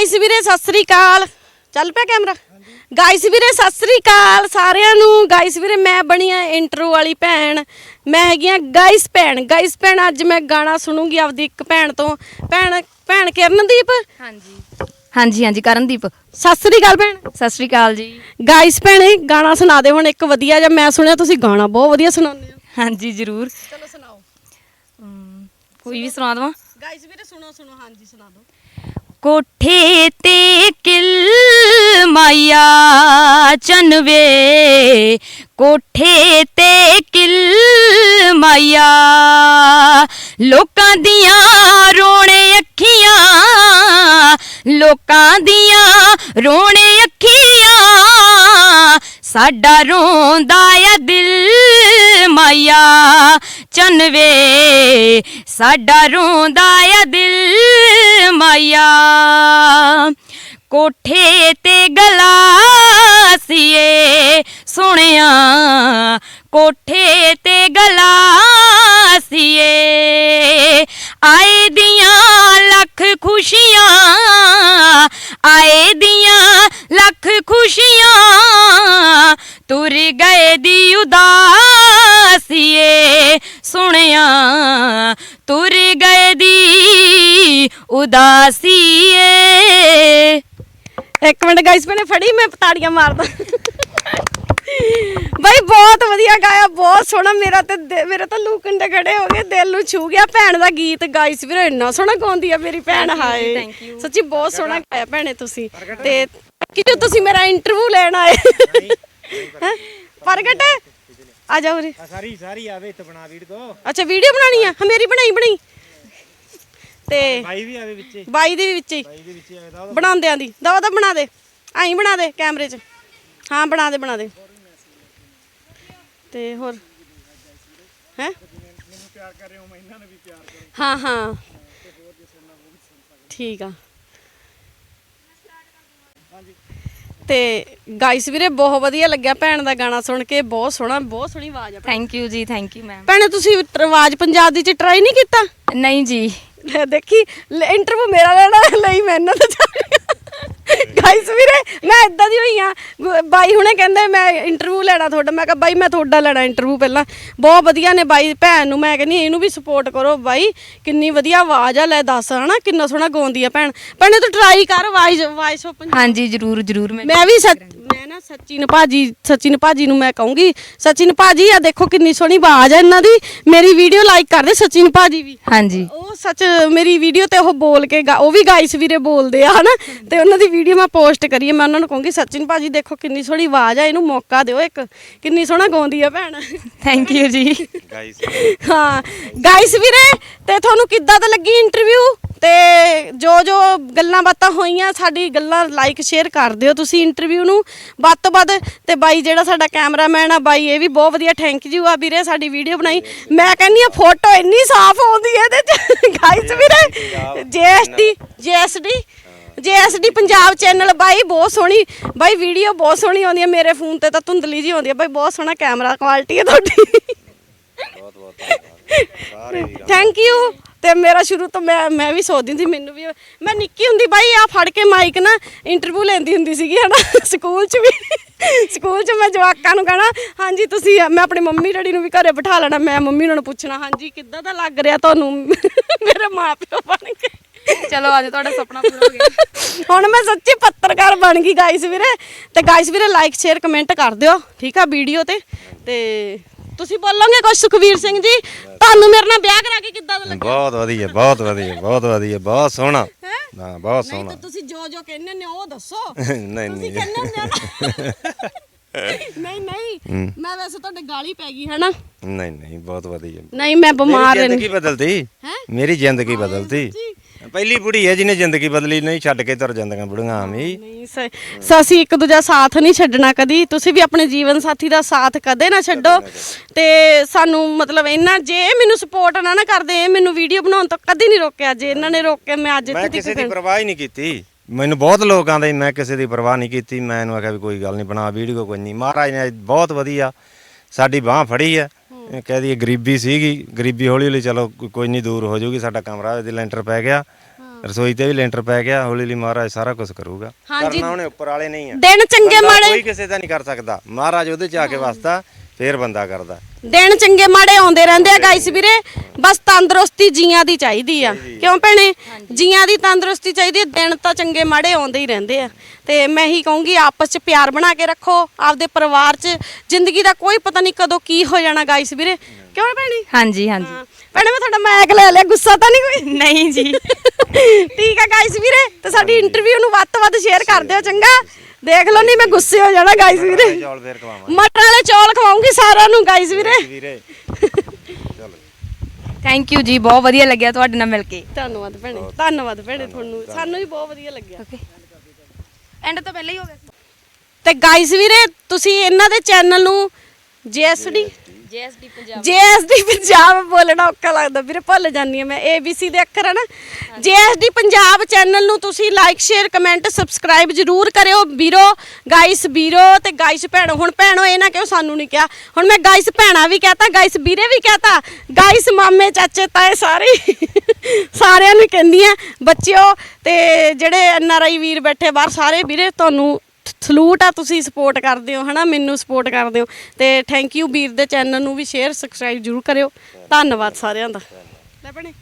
Guys ਵੀਰੇ ਸਤਿ ਸ੍ਰੀ ਅਕਾਲ। ਚੱਲ ਪਿਆ ਕੈਮਰਾ? ਗਾਇਸ ਵੀਰੇ ਸਤਿ ਸ੍ਰੀ ਅਕਾਲ ਸਾਰਿਆਂ ਨੂੰ। ਗਾਇਸ ਵੀਰੇ ਮੈਂ ਬਣੀ ਆ ਇੰਟਰੋ ਵਾਲੀ ਭੈਣ। ਮੈਂ ਹੈਗੀ ਆ ਗਾਇਸ ਭੈਣ। ਗਾਇਸ ਭੈਣ ਅੱਜ ਮੈਂ ਗਾਣਾ ਸੁਣੂਗੀ ਆਪਦੀ ਇੱਕ ਭੈਣ ਤੋਂ। ਭੈਣ ਭੈਣ ਕਿਰਨਦੀਪ? ਹਾਂਜੀ। ਹਾਂਜੀ ਹਾਂਜੀ ਕਰਨਦੀਪ। ਸਤਿ ਸ੍ਰੀ ਅਕਾਲ ਭੈਣ। ਸਤਿ ਸ਼੍ਰੀ ਅਕਾਲ ਜੀ। ਗਾਇਸ ਭੈਣੇ ਗਾਣਾ ਸੁਣਾ ਦੇ ਹੁਣ ਇੱਕ ਵਧੀਆ ਜਿਹਾ। ਮੈਂ ਸੁਣਿਆ ਤੁਸੀਂ ਗਾਣਾ ਬਹੁਤ ਵਧੀਆ ਸੁਣਾਉਂਦੇ ਹੋ। ਹਾਂਜੀ ਜ਼ਰੂਰ। ਚਲੋ ਸੁਣਾਓ। ਕੋਈ ਵੀ ਸੁਣਾ ਦਵਾਂ। ਗਾਇਸ ਵੀਰੇ ਸੁਣੋ ਸੁਣੋ। ਹਾਂਜੀ ਸੁਣਾ ਦਿਓ। ਕੋਠੇ ਤੇ ਕਿਲ ਮਾਇਆ ਚਨਵੇ। ਕੋਠੇ ਤੇ ਕਿਲ ਮਾਇਆ। ਲੋਕਾਂ ਦੀਆਂ ਰੋਣੇ ਅੱਖੀਆਂ। ਲੋਕਾਂ ਦੀਆਂ ਰੋਣੇ ਅੱਖੀਆਂ। ਸਾਡਾ ਰੋਂਦਾ ਆ ਦਿਲ ਮਾਇਆ। ਚਨਵੇ ਸਾਡਾ ਰੋਂਦਾ ਆ ਦਿਲ ਮਾਇਆ। ਕੋਠੇ ਤੇ ਗਲਾਸੀਏ ਸੁਣਿਆ ਕੋਠੇ ਤੇ ਗਲਾ ਤੁਰ ਗਏ ਦੀ ਉਦਾਸੀਏ ਇੱਕ ਮਿੰਟ ਗਾਇਸ ਮੈਨੇ ਫੜੀ ਮੈਂ ਤਾੜੀਆਂ ਮਾਰਦਾ। ਬਾਈ ਬਹੁਤ ਵਧੀਆ ਗਾਇਆ ਬਹੁਤ ਸੋਹਣਾ। ਮੇਰਾ ਤੇ ਦਿ- ਮੇਰੇ ਤਾਂ ਲੂ ਕੰਡੇ ਖੜੇ ਹੋ ਗਏ ਦਿਲ ਨੂੰ ਛੂ ਗਿਆ ਭੈਣ ਦਾ ਗੀਤ। ਗਾਇਸ ਵੀਰੇ ਇੰਨਾ ਸੋਹਣਾ ਗਾਉਂਦੀ ਆ ਮੇਰੀ ਭੈਣ ਹਾਏ. ਸੱਚੀ ਬਹੁਤ ਸੋਹਣਾ ਗਾਇਆ ਭੈਣੇ ਤੁਸੀਂ। ਤੇ ਕਿਉਂ ਤੁਸੀਂ ਮੇਰਾ ਇੰਟਰਵਿਊ ਲੈਣ ਆਏ। ਹੈਂ? ਪ੍ਰਗਟ? ਆ ਜਾਓ ਉਰੇ। ਆ ਸਾਰੀ ਸਾਰੀ ਆਵੇ ਤੇ ਬਣਾ ਵੀਡੀਓ ਅੱਛਾ ਵੀਡੀਓ ਬਣਾਣੀ ਆ? ਹਾਂ ਮੇਰੀ ਬਣਾਈ ਬਣਾਈ। ਤੇ ਭਾਈ ਵੀ ਆਵੇ ਵਿੱਚੇ। ਬਾਈ ਦੇ ਵੀ ਵਿੱਚ ਹੀ। ਭਾਈ ਦੇ ਵਿੱਚ ਆਵੇ ਦਾ ਬਣਾਉਂਦਿਆਂ ਦੀ। ਦਵਾ ਦਾ ਬਣਾ ਦੇ। ਆਈ ਬਣਾ ਦੇ ਕੈਮਰੇ 'ਚ। ਹਾਂ ਬਣਾ ਦੇ ਬਣਾ ਦੇ। ਤੇ ਹੋਰ? ਹੈ? ਹਾਂ ਹਾਂ। ਠੀਕ ਆ। ਤੇ ਗਾਇਸ ਵੀਰੇ ਬਹੁਤ ਵਧੀਆ ਲੱਗਿਆ ਭੈਣ ਦਾ ਗਾਣਾ ਸੁਣ ਕੇ। ਬਹੁਤ ਸੋਹਣਾ ਬਹੁਤ ਸੋਹਣੀ ਆਵਾਜ਼ ਆ ਥੈਂਕ ਯੂ ਜੀ ਥੈਂਕ ਯੂ ਮੈਮ ਭੈਣੇ ਤੁਸੀਂ ਆਵਾਜ਼ ਪੰਜਾਬ ਦੀ ਚ ਟਰਾਈ ਨਹੀਂ ਕੀਤਾ? ਨਹੀਂ ਜੀ। ਲੈ ਦੇਖੀ ਇੰਟਰਵਿਊ ਮੇਰਾ ਲੈਣਾ ਲਈ ਮੈਂ ਇਹਨਾਂ ਦਾ ਗਾਇਸ ਵੀਰੇ ਮੈਂ ਇਦਾਂ ਦੀ ਹੋਈ ਆ। ਬਾਈ ਹੁਣੇ ਕਹਿੰਦੇ ਮੈਂ ਇੰਟਰਵਿਊ ਲੈਣਾ ਤੁਹਾਡਾ। ਮੈਂ ਕਿਹਾ ਬਾਈ ਮੈਂ ਤੁਹਾਡਾ ਲੈਣਾ ਇੰਟਰਵਿਊ ਪਹਿਲਾਂ। ਬਹੁਤ ਵਧੀਆ ਨੇ ਬਾਈ ਭੈਣ ਨੂੰ। ਮੈਂ ਕਹਿੰਦੀ ਇਹਨੂੰ ਵੀ ਸਪੋਰਟ ਕਰੋ ਬਾਈ। ਕਿੰਨੀ ਵਧੀਆ ਆਵਾਜ਼ ਆ ਲੈ ਦੱਸ ਹਨਾ? ਕਿੰਨਾ ਸੋਹਣਾ ਗਾਉਂਦੀ ਆ ਭੈਣ। ਭੈਣੇ ਤੂੰ ਟਰਾਈ ਕਰ ਵਾਇਸ ਵਾਇਸ ਓਪਨ ਹਾਂਜੀ ਜ਼ਰੂਰ ਜ਼ਰੂਰ। ਮੈਂ ਵੀ ਸੱਚ ਨਾ ਸਚਿਨ ਭਾਜੀ ਸਚਿਨ ਭਾਜੀ ਨੂੰ ਮੈਂ ਕਹੂੰਗੀ ਸਚਿਨ ਭਾਜੀ ਆ ਦੇਖੋ ਕਿੰਨੀ ਸੋਹਣੀ ਆਵਾਜ਼ ਆ ਇਹਨਾਂ ਦੀ। ਮੇਰੀ ਵੀਡੀਓ ਲਾਈਕ ਕਰਦੇ ਸਚਿਨ ਭਾਜੀ ਵੀ। ਹਾਂਜੀ। ਉਹ ਸੱਚ ਮੇਰੀ ਵੀਡੀਓ ਤੇ ਉਹ ਬੋਲ ਕੇ ਗਾ- ਉਹ ਵੀ ਗਾਇਸ ਵੀਰੇ ਬੋਲਦੇ ਆ ਹਨਾ? ਤੇ ਉਹਨਾਂ ਦੀ ਵੀਡੀਓ ਮੈਂ ਪੋਸਟ ਕਰੀਏ ਮੈਂ ਉਹਨਾਂ ਨੂੰ ਕਹੂੰਗੀ ਸਚਿਨ ਭਾਜੀ ਦੇਖੋ ਕਿੰਨੀ ਸੋਹਣੀ ਆਵਾਜ਼ ਆ ਇਹਨੂੰ ਮੌਕਾ ਦਿਓ ਇੱਕ। ਕਿੰਨੀ ਸੋਹਣਾ ਗਾਉਂਦੀ ਆ ਭੈਣ। ਥੈਂਕ ਯੂ ਜੀ। ਗਾਈਸ ਹਾਂ ਗਾਇਸ ਵੀਰੇ ਤੇ ਤੁਹਾਨੂੰ ਕਿੱਦਾਂ ਦਾ ਲੱਗੀ ਇੰਟਰਵਿਊ ਤੇ ਜੋ ਗੱਲਾਂ ਬਾਤਾਂ ਹੋਈਆਂ ਸਾਡੀ ਗੱਲਾਂ ਲਾਈਕ ਸ਼ੇਅਰ ਕਰ ਦਿਓ ਤੁਸੀਂ ਇੰਟਰਵਿਊ ਨੂੰ। ਵੱਧ ਤੋਂ ਵੱਧ ਤੇ ਬਾਈ ਜਿਹੜਾ ਸਾਡਾ ਕੈਮਰਾਮੈਨ ਆ ਬਾਈ ਇਹ ਵੀ ਬਹੁਤ ਵਧੀਆ ਥੈਂਕ ਯੂ ਆ ਵੀਰੇ ਸਾਡੀ ਵੀਡੀਓ ਬਣਾਈ। ਮੈਂ ਕਹਿੰਦੀ ਆ ਫੋਟੋ ਇੰਨੀ ਸਾਫ਼ ਆਉਂਦੀ ਹੈ ਇਹਦੇ ਚ। ਗਾਇਸ ਵੀਰੇ ਜੀਐਸਡੀ ਜੀਐਸਡੀ ਜੀਐਸਡੀ ਪੰਜਾਬ ਚੈਨਲ ਬਾਈ ਬਹੁਤ ਸੋਹਣੀ ਬਾਈ ਵੀਡੀਓ ਬਹੁਤ ਸੋਹਣੀ ਆਉਂਦੀ ਹੈ ਮੇਰੇ ਫੋਨ ਤੇ ਤਾਂ ਧੁੰਦਲੀ ਜੀ ਆਉਂਦੀ ਹੈ ਬਾਈ ਬਹੁਤ ਸੋਹਣਾ ਕੈਮਰਾ ਕੁਆਲਿਟੀ ਹੈ ਤੁਹਾਡੀ। ਬਹੁਤ ਬਹੁਤ ਥੈਂਕ ਯੂ ਤੇ ਮੇਰਾ ਸ਼ੁਰੂ ਤੋਂ ਮੈਂ ਮੈਂ ਵੀ ਸੋਚਦੀ ਸੀ ਮੈਨੂੰ ਵੀ ਮੈਂ ਨਿੱਕੀ ਹੁੰਦੀ ਬਾਈ ਆ ਫੜ ਕੇ ਮਾਈਕ ਨਾ ਇੰਟਰਵਿਊ ਲੈਂਦੀ ਹੁੰਦੀ ਸੀਗੀ ਹਨਾ? ਸਕੂਲ 'ਚ ਵੀ। ਸਕੂਲ 'ਚ ਮੈਂ ਜਵਾਕਾਂ ਨੂੰ ਕਹਣਾ ਹਾਂਜੀ ਤੁਸੀਂ ਮੈਂ ਆਪਣੀ ਮੰਮੀ ਡੈਡੀ ਨੂੰ ਵੀ ਘਰੇ ਬਿਠਾ ਲੈਣਾ ਮੈਂ ਮੰਮੀ ਉਹਨਾਂ ਨੂੰ ਪੁੱਛਣਾ ਹਾਂਜੀ ਕਿੱਦਾਂ ਦਾ ਲੱਗ ਰਿਹਾ ਤੁਹਾਨੂੰ? ਮੇਰੇ ਮਾਪਿਓ ਬਣ ਕੇ। ਚਲੋ ਅੱਜ ਤੁਹਾਡਾ ਸੁਪਨਾ ਪੂਰਾ ਹੋ ਗਿਆ। ਹੁਣ ਮੈਂ ਸੱਚੀ ਪੱਤਰਕਾਰ ਬਣ ਗਈ ਗਾਇਸ ਵੀਰੇ। ਤੇ ਗਾਇਸ ਵੀਰੇ ਲਾਈਕ ਸ਼ੇਅਰ ਕਮੈਂਟ ਕਰ ਦਿਓ ਠੀਕ ਆ ਵੀਡੀਓ ਤੇ? ਤੇ ਤੁਸੀਂ ਬੋਲੋਗੇ ਕੁਝ ਸੁਖਵੀਰ ਸਿੰਘ ਜੀ? ਤੁਹਾਨੂੰ ਮੇਰੇ ਨਾਲ ਵਿਆਹ ਕਰਾ ਕੇ ਕਿੱਦਾਂ ਦਾ ਬਹੁਤ ਵਧੀਆ ਬਹੁਤ ਵਧੀਆ ਬਹੁਤ ਵਧੀਆ ਬਹੁਤ ਸੋਹਣਾ। ਹੈਂ? ਹਾਂ ਬਹੁਤ ਨਹੀਂ ਸੋਹਣਾ। ਤਾਂ ਤੁਸੀਂ ਜੋ ਜੋ ਕਹਿੰਦੇ ਨੇ ਉਹ ਦੱਸੋ। ਨਹੀਂ ਤੁਸੀਂ ਨਹੀਂ। ਕਹਿੰਦੇ ਹੁੰਦੇ ਹੋ ਨਾ। ਨਹੀਂ ਨਹੀਂ। ਮੈਂ ਵੈਸੇ ਤੁਹਾਡੇ ਗਾਲੀ ਪੈ ਗਈ ਹਨਾ? ਨਹੀਂ ਨਹੀਂ ਬਹੁਤ ਵਧੀਆ। ਨਹੀਂ ਮੈਂ ਬਿਮਾਰ ਮੇਰੀ ਜ਼ਿੰਦਗੀ ਬਦਲਦੀ। ਹੈਂ? ਮੇਰੀ ਜ਼ਿੰਦਗੀ ਬਦਲਦੀ। ਪਹਿਲੀ ਬੁੜੀ ਹੈ ਜਿਹਨੇ ਜ਼ਿੰਦਗੀ ਬਦਲੀ ਨਹੀਂ ਛੱਡ ਕੇ ਤੁਰ ਜਾਂਦੀਆਂ ਬੁੜੀਆਂ ਆਵੇਂ ਹੀ। ਨਹੀਂ ਸ- ਸ- ਅਸੀਂ ਇੱਕ ਦੂਜਾ ਸਾਥ ਨਹੀਂ ਛੱਡਣਾ ਕਦੀ। ਤੁਸੀਂ ਵੀ ਆਪਣੇ ਜੀਵਨ ਸਾਥੀ ਦਾ ਸਾਥ ਕਦੇ ਨਾ ਛੱਡੋ। ਤੇ ਸਾਨੂੰ ਮਤਲਬ ਇਹਨਾਂ ਜੇ ਇਹ ਮੈਨੂੰ ਸਪੋਰਟ ਨਾ ਨਾ ਕਰਦੇ ਇਹ ਮੈਨੂੰ ਵੀਡੀਓ ਬਣਾਉਣ ਤੋਂ ਕਦੀ ਨਹੀਂ ਰੋਕਿਆ। ਜੇ ਇਹਨਾਂ ਨੇ ਰੋਕਿਆ ਮੈਂ ਅੱਜ ਮੈਂ ਇੱਥੇ ਕਿਸੇ ਤੱਕ ਦੀ ਪਰਵਾਹ ਹੀ ਨਹੀਂ ਕੀਤੀ। ਮੈਨੂੰ ਬਹੁਤ ਲੋਕ ਆਂਦੇ ਮੈਂ ਕਿਸੇ ਦੀ ਪਰਵਾਹ ਨਹੀਂ ਕੀਤੀ। ਮੈਂ ਇਹਨੂੰ ਆਖਿਆ ਵੀ ਕੋਈ ਗੱਲ ਨਹੀਂ ਬਣਾ ਵੀਡੀਓ ਕੋਈ ਨਹੀਂ। ਮਹਾਰਾਜ ਨੇ ਬਹੁਤ ਵਧੀਆ ਸਾਡੀ ਬਾਹ ਫੜੀ ਆ ਇਹ ਕਹਿ ਦਈਏ ਗਰੀਬੀ ਸੀਗੀ ਗਰੀਬੀ ਹੌਲੀ ਹੌਲੀ ਚਲੋ ਕੋਈ- ਕੋਈ ਨਹੀਂ ਦੂਰ ਹੋ ਜਾਊਗੀ ਸਾਡਾ ਕਮਰਾ ਇਹਦੇ ਲੈਂਟਰ ਪੈ ਗਿਆ ਰਸੋਈ ਤੇ ਵੀ ਲੈਂਟਰ ਪੈ ਗਿਆ ਹੌਲੀ ਹੌਲੀ ਮਹਾਰਾਜ ਸਾਰਾ ਕੁਝ ਕਰੂਗਾ। ਹਾਂਜੀ। ਕਰਨਾ ਉਹਨੇ ਉੱਪਰ ਵਾਲੇ ਨਹੀਂ ਆ। ਦਿਨ ਚੰਗੇ ਬੰਦਾ ਮਾੜੇ ਕੋਈ ਕਿਸੇ ਦਾ ਨਹੀਂ ਕਰ ਸਕਦਾ। ਮਹਾਰਾਜ ਉਹਦੇ ਚ ਆ ਕੇ ਵਸਦਾ। ਫੇਰ ਬੰਦਾ ਕਰਦਾ। ਦਿਨ ਚੰਗੇ ਮਾੜੇ ਆਉਂਦੇ ਰਹਿੰਦੇ ਆ ਗਾਇਸ ਵੀਰੇ। ਬਸ ਤੰਦਰੁਸਤੀ ਜੀਆਂ ਦੀ ਚਾਹੀਦੀ ਆ। ਕਿਉਂ ਭੈਣੇ? ਜੀਆਂ ਦੀ ਤੰਦਰੁਸਤੀ ਚਾਹੀਦੀ ਆ ਦਿਨ ਤਾਂ ਚੰਗੇ ਮਾੜੇ ਆਉਂਦੇ ਹੀ ਰਹਿੰਦੇ ਆ। ਤੇ ਮੈਂ ਹੀ ਕਹੂੰਗੀ ਆਪਸ ਚ ਪਿਆਰ ਬਣਾ ਕੇ ਰੱਖੋ ਆਪਦੇ ਪਰਿਵਾਰ ਚ। ਜ਼ਿੰਦਗੀ ਦਾ ਕੋਈ ਪਤਾ ਨਹੀਂ ਕਦੋਂ ਕੀ ਹੋ ਜਾਣਾ ਗਾਇਸ ਵੀਰੇ। ਕਿਉਂ ਭੈਣੇ? ਹਾਂਜੀ ਹਾਂਜੀ। ਭੈਣੇ ਮੈਂ ਤੁਹਾਡਾ ਮੈਕ ਲੈ ਲਿਆ ਗੁੱਸਾ ਤਾਂ ਨਹੀਂ ਕੋਈ? ਨਹੀਂ ਜੀ। ਠੀਕ ਆ ਗਾਇਸ ਵੀਰੇ ਤੇ ਸਾਡੀ ਇੰਟਰਵਿਊ ਨੂੰ ਵੱਧ ਤੋਂ ਵੱਧ ਸ਼ੇਅਰ ਕਰ ਦਿਓ ਚੰਗਾ। ਦੇਖ ਲਓ ਨਹੀਂ ਮੈਂ ਗੁੱਸੇ ਹੋ ਜਾਣਾ ਗਾਇਸ ਵੀਰੇ। ਚੌਲ ਫੇਰ ਖਵਾਵਾਂ ਮਟਰ ਵਾਲੇ ਚੌਲ ਖਵਾਉਂਗੀ ਸਾਰਿਆਂ ਨੂੰ ਗਾਇਸ ਵੀਰੇ। ਵੀਰੇ। ਚਲੋ। ਥੈਂਕ ਯੂ ਜੀ ਬਹੁਤ ਵਧੀਆ ਲੱਗਿਆ ਤੁਹਾਡੇ ਨਾਲ ਮਿਲ ਕੇ। ਧੰਨਵਾਦ ਭੈਣੇ ਧੰਨਵਾਦ ਭੈਣੇ ਤੁਹਾਨੂੰ। ਸਾਨੂੰ ਵੀ ਬਹੁਤ ਵਧੀਆ ਲੱਗਿਆ। ਓਕੇ ਐਂਡ ਤਾਂ ਪਹਿਲਾਂ ਹੀ ਹੋ ਗਿਆ। ਤੇ ਗਾਇਸ ਵੀਰੇ ਤੁਸੀਂ ਇਹਨਾਂ ਦੇ ਚੈਨਲ ਨੂੰ ਜੀਐਸਡੀ? ਜੀਐਸਡੀ ਪੰਜਾਬ। ਜੀਐਸਡੀ ਪੰਜਾਬ ਬੋਲਣਾ ਔਖਾ ਲੱਗਦਾ। ਵੀਰੇ ਭੁੱਲ ਜਾਂਦੀ ਮੈਂ। ਏਬੀਸੀ ਦੇ ਅੱਖਰ ਹੈ ਨਾ। ਜੀਐਸਡੀ ਪੰਜਾਬ ਚੈਨਲ ਨੂੰ ਤੁਸੀਂ ਲਾਈਕ ਸ਼ੇਅਰ ਕਮੈਂਟ ਸਬਸਕ੍ਰਾਈਬ ਜਰੂਰ ਕਰਿਓ। ਵੀਰੋ ਗਾਇਸ ਵੀਰੋ ਤੇ ਗਾਇਸ ਭੈਣੋ। ਹੁਣ ਭੈਣੋ ਇਹ ਨਾ ਕਿਉਂ ਸਾਨੂੰ ਨਹੀਂ ਕਿਹਾ? ਹੁਣ ਮੈਂ ਗਾਇਸ ਭੈਣਾ ਵੀ ਕਹਤਾ ਗਾਇਸ ਵੀਰੇ ਵੀ ਕਹਤਾ। ਗਾਇਸ ਮਾਮੇ ਚਾਚੇ ਤਾਏ ਸਾਰੇ ਸਾਰਿਆਂ ਨੂੰ ਕਹਿੰਦੀਆਂ ਬੱਚਿਓ ਤੇ ਜਿਹੜੇ ਐਨਆਰਆਈ ਵੀਰ ਬੈਠੇ ਬਾਹਰ ਸਾਰੇ ਵੀਰੇ ਤੁਹਾਨੂੰ ਸਲੂਟ ਆ, ਤੁਸੀਂ ਸਪੋਰਟ ਕਰਦੇ ਹੋ, ਹਨਾ? ਮੈਨੂੰ ਸਪੋਰਟ ਕਰਦੇ ਹੋ। ਤੇ ਥੈਂਕ ਯੂ ਵੀਰ ਦੇ ਚੈਨਲ ਨੂੰ ਵੀ ਸ਼ੇਅਰ ਸਬਸਕ੍ਰਾਈਬ ਜਰੂਰ ਕਰਿਓ। ਧੰਨਵਾਦ ਸਾਰਿਆਂ ਦਾ। ਲੈ ਭੈਣੇ।